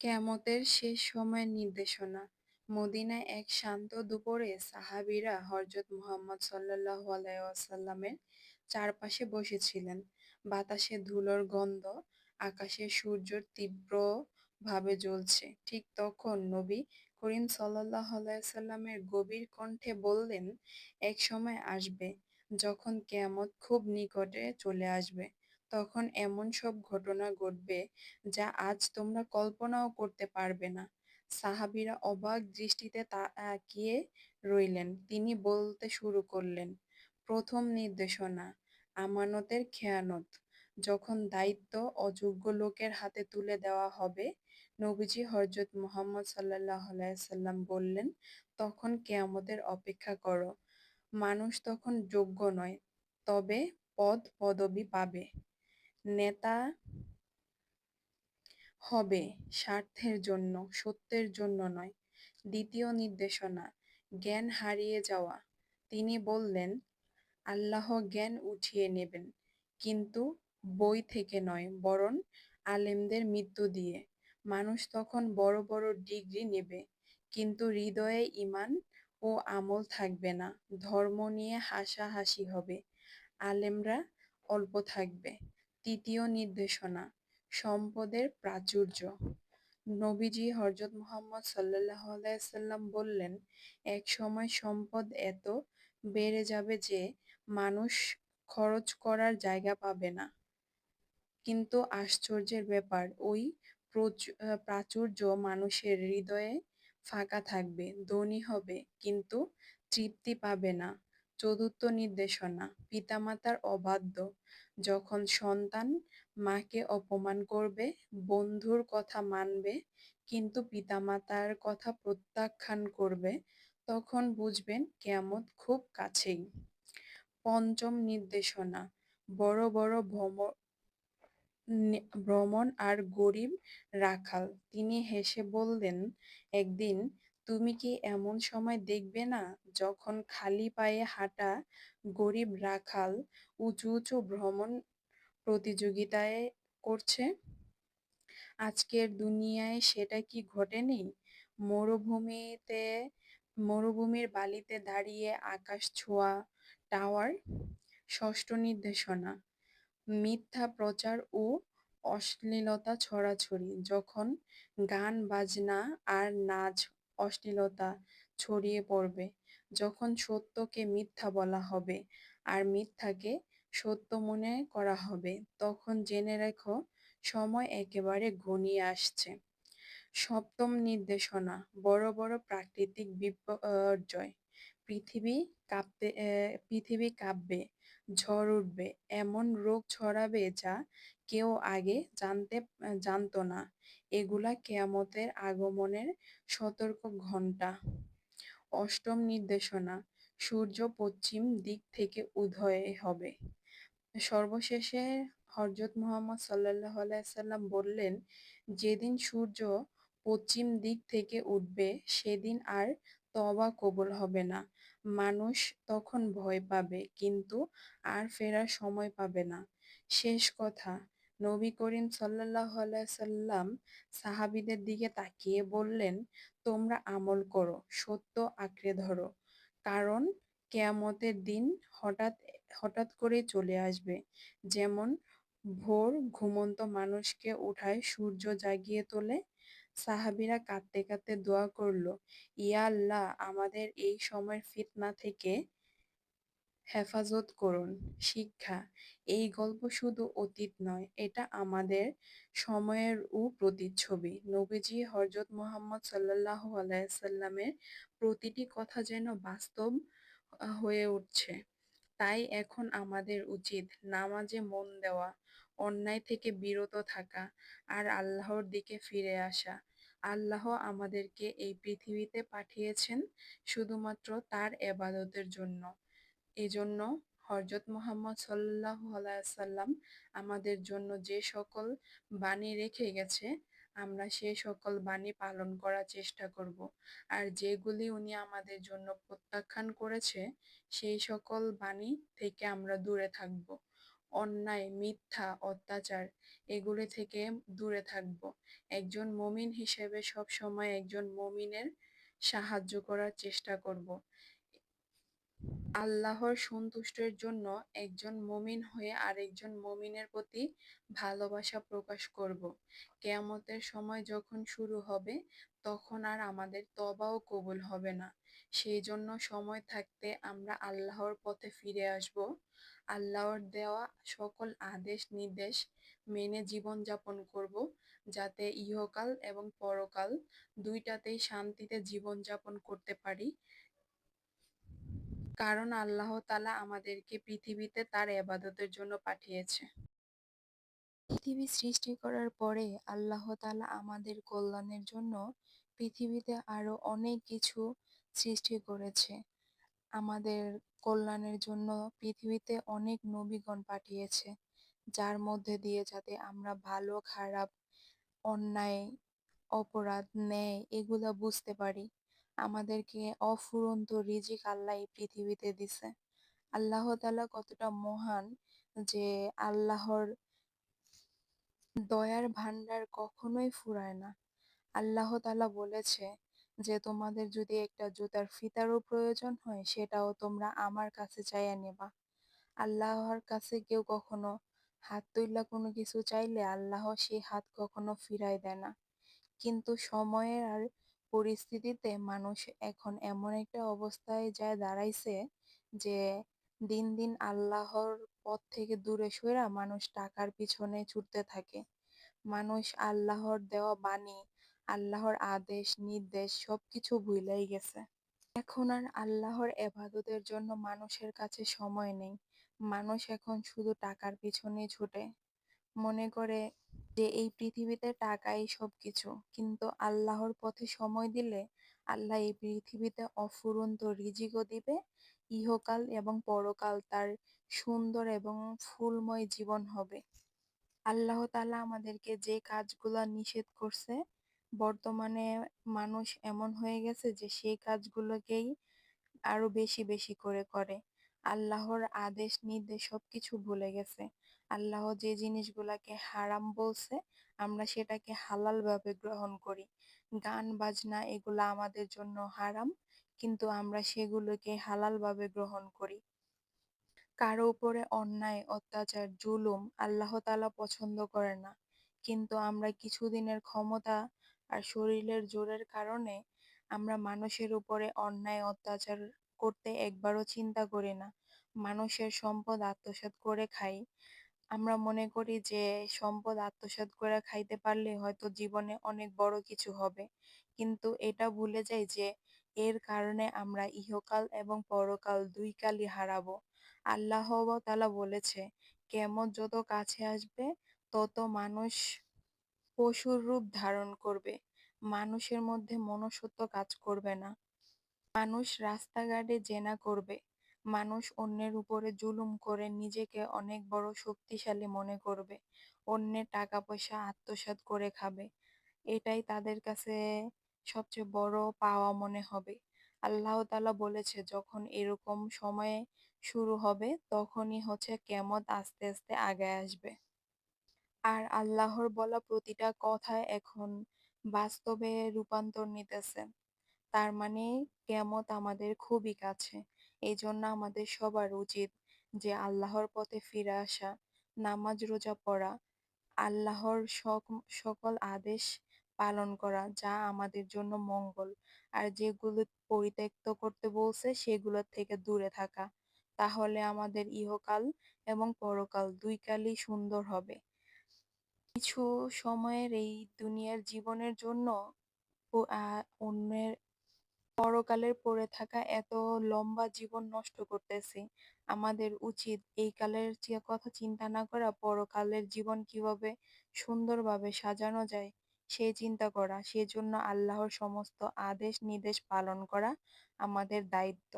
কেয়ামতের শেষ সময়ের নির্দেশনা মদিনায় এক শান্ত দুপুরে সাহাবিরা হযরত মুহাম্মদ সাল্লাল্লাহু আলাইহি ওয়াসাল্লামের চারপাশে বসেছিলেন। বাতাসে ধুলোর গন্ধ, আকাশে সূর্য তীব্রভাবে জ্বলছে। ঠিক তখন নবী করিম সাল্লাল্লাহু আলাইহি ওয়াসাল্লামের গভীর কণ্ঠে বললেন, এক সময় আসবে, যখন কেয়ামত খুব নিকটে চলে আসবে। তখন এমন সব ঘটনা ঘটবে, যা আজ তোমরা কল্পনাও করতে পারবে না। সাহাবিরা অবাক দৃষ্টিতে তাকিয়ে রইলেন। তিনি বলতে শুরু করলেন, প্রথম নির্দেশনা, আমানতের খেয়ানত। যখন দায়িত্ব অযোগ্য লোকের হাতে তুলে দেওয়া হবে, নবীজি হযরত মোহাম্মদ আলাইহি বললেন, তখন কেয়ামতের অপেক্ষা করো মানুষ তখন যোগ্য নয়, তবে পদ-পদবি পাবে। নেতা হবে স্বার্থের জন্য, সত্যের জন্য নয়। দ্বিতীয় নির্দেশনা, জ্ঞান হারিয়ে যাওয়া। তিনি বললেন, আল্লাহ জ্ঞান উঠিয়ে নেবেন, কিন্তু বই থেকে নয়, বরং আলেমদের মৃত্যু দিয়ে। মানুষ তখন বড় বড় ডিগ্রি নেবে, কিন্তু হৃদয়ে ইমান ও আমল থাকবে না। ধর্ম নিয়ে হাসাহাসি হবে, আলেমরা অল্প থাকবে। তৃতীয় নির্দেশনা, সম্পদের প্রাচুর্য। নবীজি হযরত মোহাম্মদ সাল্লাল্লাহু আলাইহি ওয়াসাল্লাম বললেন, এক সময় সম্পদ এত বেড়ে যাবে যে, মানুষ খরচ করার জায়গা পাবে না। কিন্তু আশ্চর্যের ব্যাপার, ওই প্রাচুর্য মানুষের হৃদয়ে ফাঁকা থাকবে। ধনী হবে, কিন্তু তৃপ্তি পাবে না। চতুর্থ নির্দেশনা, পিতামাতার অবাধ্য। যখন সন্তান মাকে অপমান করবে, বন্ধুর কথা মানবে, কিন্তু পিতামাতার কথা প্রত্যাখ্যান করবে, তখন বুঝবেন কেয়ামত খুব কাছেই। পঞ্চম নির্দেশনা, বড় বড় ভ্রমণ আর গরিব রাখাল। তিনি হেসে বললেন, একদিন তুমি কি এমন সময় দেখবে না, যখন খালি পায়ে হাঁটা গরিব রাখাল উঁচু উঁচু ভ্রমণ প্রতিযোগিতায় করছে? আজকের দুনিয়ায় সেটা কি ঘটেনি? মরুভূমিতে মরুভূমির বালিতে দাঁড়িয়ে আকাশ ছোঁয়া টাওয়ার? ষষ্ঠ নির্দেশনা, মিথ্যা প্রচার ও অশ্লীলতা ছড়াছড়ি। যখন গান-বাজনা আর নাচ-অশ্লীলতা ছড়িয়ে পড়বে, যখন সত্যকে মিথ্যা বলা হবে, আর মিথ্যাকে সত্য মনে করা হবে, তখন জেনে রেখ, সময় একেবারে ঘনিয়ে আসছে। সপ্তম নির্দেশনা, বড় বড় প্রাকৃতিক বিপর্যয়। পৃথিবী কাঁপতে পৃথিবী কাঁপবে, ঝড় উঠবে, এমন রোগ ছড়াবে যা কেউ আগে জানত না। এগুলা কেয়ামতের আগমনের সতর্ক ঘণ্টা। অষ্টম নির্দেশনা, সূর্য পশ্চিম দিক থেকে উদয় হবে। সর্বশেষে হযরত মোহাম্মদ সাল্লাল্লাহু আলাইহি ওয়াসাল্লাম বললেন, যেদিন সূর্য পশ্চিম দিক থেকে উঠবে, সেদিন আর তবা কবুল হবে না। মানুষ তখন ভয় পাবে, কিন্তু আর ফেরার সময় পাবে না। শেষ কথা, নবী করিম সাল্লাল্লাহু আলাইহি ওয়াসাল্লাম সাহাবীদের দিকে তাকিয়ে বললেন, তোমরা আমল করো সত্য আঁকড়ে ধরো কারণ কেয়ামতের দিন হঠাৎ করেই চলে আসবে। যেমন ভোর ঘুমন্ত মানুষকে উঠায় সূর্য জাগিয়ে তোলে। সাহাবিরা কাঁদতে কাঁদতে দোয়া করল, ইয়া আল্লাহ আমাদের এই সময়ের ফিতনা থেকে হেফাজত করুন। শিক্ষা, এই গল্প শুধু অতীত নয়, এটা আমাদের সময়েরও প্রতিচ্ছবি। নবীজি হযরত মোহাম্মদ সাল্লাল্লাহু আলাইহি ওয়াসাল্লামের প্রতিটি কথা যেন বাস্তব হয়ে উঠছে। তাই এখন আমাদের উচিত নামাজে মন দেওয়া, অন্যায় থেকে বিরত থাকা, আর আল্লাহর দিকে ফিরে আসা। আল্লাহ আমাদেরকে এই পৃথিবীতে পাঠিয়েছেন শুধুমাত্র তার এবাদতের জন্য। এজন্য হযরত মোহাম্মদ সাল্লাল্লাহু আলাইহি ওয়াসাল্লাম আমাদের জন্য যে সকল বাণী রেখে গেছে, আমরা সে সকল বাণী পালন করার চেষ্টা করব। আর যেগুলি উনি আমাদের জন্য প্রত্যাখ্যান করেছে, সেই সকল বাণী থেকে আমরা দূরে থাকব। অন্যায়, মিথ্যা, অত্যাচার এগুলি থেকে দূরে থাকব। একজন মুমিন হিসেবে সবসময় একজন মমিনের সাহায্য করার চেষ্টা করব। আল্লাহর সন্তুষ্টের জন্য একজন মুমিন হয়ে আরেকজন মুমিনের প্রতি ভালোবাসা প্রকাশ করব। কেয়ামতের সময় যখন শুরু হবে, তখন আর আমাদের তবাও কবুল হবে না। সেই জন্য সময় থাকতে আমরা আল্লাহর পথে ফিরে আসব। আল্লাহর দেওয়া সকল আদেশ, নির্দেশ মেনে জীবনযাপন করব, যাতে ইহকাল এবং পরকাল দুইটাতেই শান্তিতে জীবনযাপন করতে পারি। কারণ আল্লাহ তালা আমাদেরকে পৃথিবীতে তার এবাদতের জন্য পাঠিয়েছে। পৃথিবী সৃষ্টি করার পরে আল্লাহ তালা আমাদের কল্যাণের জন্য পৃথিবীতে আরও অনেক কিছু সৃষ্টি করেছে। আমাদের কল্যাণের জন্য পৃথিবীতে অনেক নবীগণ পাঠিয়েছে। যার মধ্যে দিয়ে যাতে আমরা ভালো খারাপ, অন্যায়, অপরাধ, ন্যায় এগুলা বুঝতে পারি। আমাদেরকে অফুরন্ত রিজিক আল্লাহ এই পৃথিবীতে দিছে। আল্লাহ তাআলা কতটা মহান যে আল্লাহর দয়ার ভান্ডার কখনোই ফুরায় না। আল্লাহ তাআলা বলেছে যে, তোমাদের যদি একটা জুতার ফিতারও প্রয়োজন হয়, সেটাও তোমরা আমার কাছে চাইয়া নেবা আল্লাহর কাছে কেউ কখনো হাত তুইলা কোনো কিছু চাইলে আল্লাহ সেই হাত কখনো ফিরায় দেয় না। কিন্তু সময়ের আর পরিস্থিতিতে মানুষ এখন এমন একটা অবস্থায় যায় দাঁড়াইছে যে দিন দিন আল্লাহর পথ থেকে দূরে সইরা মানুষ টাকার পিছনে ছুটতে থাকে। মানুষ আল্লাহর দেওয়া বাণী, আল্লাহর আদেশ নির্দেশ সবকিছু ভুলেই গেছে। এখন আর আল্লাহর এবাদতের জন্য মানুষের কাছে সময় নেই। মানুষ এখন শুধু টাকার পিছনেই ছুটে। মনে করে যে এই পৃথিবীতে টাকাই সবকিছু। কিন্তু আল্লাহর পথে সময় দিলে আল্লাহ এই পৃথিবীতে অফুরন্ত রিজিকও দিবে। ইহকাল এবং পরকাল তার সুন্দর এবং ফুলময় জীবন হবে। আল্লাহ তালা আমাদেরকে যে কাজগুলা নিষেধ করছে, বর্তমানে মানুষ এমন হয়ে গেছে যে সেই কাজগুলোকেই আরও বেশি বেশি করে করে। আল্লাহর আদেশ, নির্দেশ সবকিছু ভুলে গেছে। আল্লাহ যে জিনিসগুলাকে হারাম বলছে আমরা সেটাকে হালাল ভাবে গ্রহণ করি। গান বাজনা এগুলা আমাদের জন্য হারাম কিন্তু আমরা সেগুলোকে হালাল ভাবে গ্রহণ করি। কারও উপরে অন্যায়, অত্যাচার, জুলুম আল্লাহ তালা পছন্দ করে না। কিন্তু আমরা কিছুদিনের ক্ষমতা আর শরীরের জোরের কারণে আমরা মানুষের উপরে অন্যায় অত্যাচার করতে একবারও চিন্তা করি না। মানুষের সম্পদ আত্মসাৎ করে খাই। আমরা মনে করি যে, সম্পদ আত্মসাৎ করে খাইতে পারলে হয়তো জীবনে অনেক বড় কিছু হবে। কিন্তু এটা ভুলে যাই যে, এর কারণে আমরা ইহকাল এবং পরকাল দুই কালই হারাবো। আল্লাহ তালা বলেছে, কেমন যত কাছে আসবে, তত মানুষ পশুর রূপ ধারণ করবে। মানুষের মধ্যে মনুষ্যত্ব কাজ করবে না। মানুষ রাস্তাঘাটে জেনা করবে। মানুষ অন্যের উপরে জুলুম করে নিজেকে অনেক বড় শক্তিশালী মনে করবে। অন্যের টাকা পয়সা আত্মসাৎ করে খাবে। এটাই তাদের কাছে সবচেয়ে বড় পাওয়া মনে হবে। আল্লাহ তালা বলেছে, যখন এরকম সময়ে শুরু হবে, তখনই হচ্ছে কেমত আস্তে আস্তে আগে আসবে। আর আল্লাহর বলা প্রতিটা কথা এখন বাস্তবে রূপান্তর নিতেছে। তার মানে কেমত আমাদের খুবই কাছে। এজন্য আমাদের সবার উচিত যে আল্লাহর পথে ফিরে আসা, নামাজ রোজা পড়া, আল্লাহর সকল আদেশ পালন করা যা আমাদের জন্য মঙ্গল। আর যেগুলো পরিত্যক্ত করতে বলছে সেগুলোর থেকে দূরে থাকা। তাহলে আমাদের ইহকাল এবং পরকাল দুই কালই সুন্দর হবে। কিছু সময়ের এই দুনিয়ার জীবনের জন্য অন্যের পরকালের পড়ে থাকা এত লম্বা জীবন নষ্ট করতেছি। আমাদের উচিত এই কালের কথা চিন্তা না করা, পরকালের জীবন কীভাবে সুন্দরভাবে সাজানো যায় সেই চিন্তা করা। সেজন্য আল্লাহর সমস্ত আদেশ নির্দেশ পালন করা আমাদের দায়িত্ব।